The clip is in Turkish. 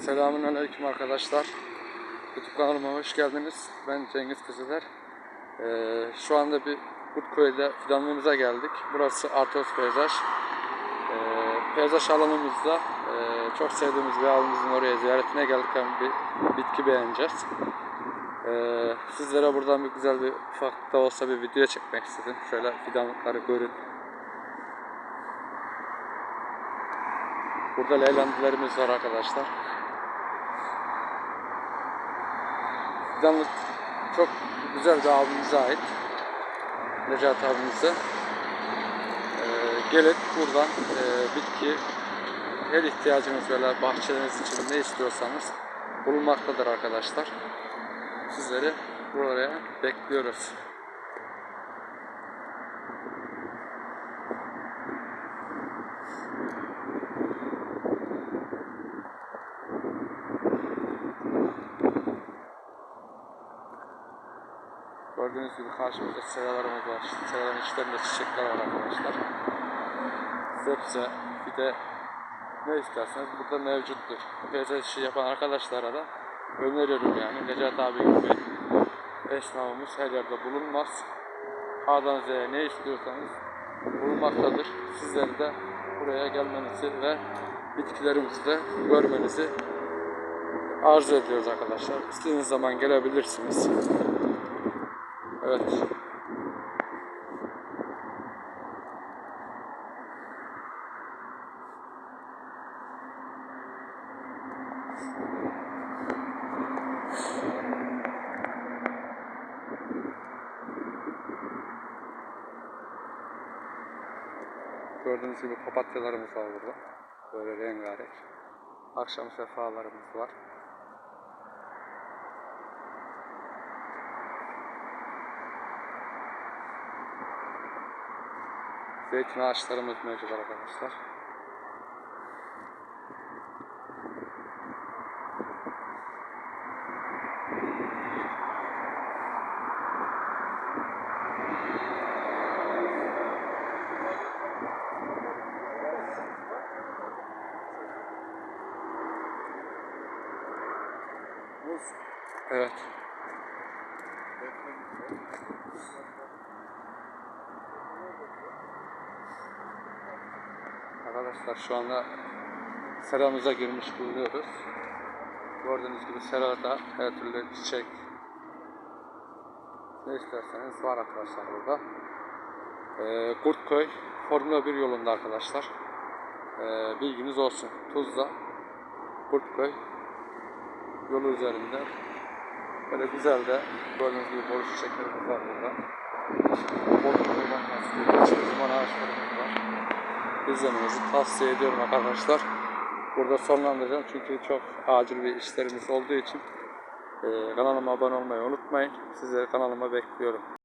Selamun Aleyküm arkadaşlar. YouTube kanalıma hoş geldiniz. Ben Cengiz Kızıler. Ee, şu anda bir Kurtköy'de fidanlığımıza geldik. Burası Artos Peyzaj. Ee, peyzaj alanımızda e, çok sevdiğimiz bir abimizin oraya ziyaretine gelirken bir bitki beğeneceğiz. Ee, sizlere buradan bir güzel bir ufak da olsa bir video çekmek istedim. Şöyle fidanlıkları görün. Burada leylandilerimiz var arkadaşlar. Fidanlık çok güzel bir abimize ait. Necati abimize. Ee, gelin buradan e, bitki her ihtiyacınız böyle bahçeniz için ne istiyorsanız bulunmaktadır arkadaşlar. Sizleri buraya bekliyoruz. Gördüğünüz gibi karşımızda seralarımız var. Seraların içlerinde çiçekler var arkadaşlar. Sebze, bir de ne isterseniz burada mevcuttur. Peyzaj işi yapan arkadaşlara da öneriyorum yani. Necati abi gibi esnafımız her yerde bulunmaz. A'dan Z'ye ne istiyorsanız bulunmaktadır. Sizler de buraya gelmenizi ve bitkilerimizi de görmenizi arzu ediyoruz arkadaşlar. İstediğiniz zaman gelebilirsiniz. Evet. Gördüğünüz gibi papatyalarımız var burada. Böyle rengarenk. Akşam sefalarımız var. Zeytin ağaçlarımız mevcut arkadaşlar. Evet. Arkadaşlar şu anda seramıza girmiş bulunuyoruz. Gördüğünüz gibi serada her türlü çiçek ne isterseniz var arkadaşlar burada. Ee, Kurtköy Formula 1 yolunda arkadaşlar. Ee, bilginiz olsun. Tuzla Kurtköy yolu üzerinde böyle güzel de gördüğünüz gibi boruş çiçeklerimiz var burada. Bol koyman limon ağaçlarımız var. İzlemenizi tavsiye ediyorum arkadaşlar. Burada sonlandıracağım çünkü çok acil bir işlerimiz olduğu için e, kanalıma abone olmayı unutmayın. Sizleri kanalıma bekliyorum.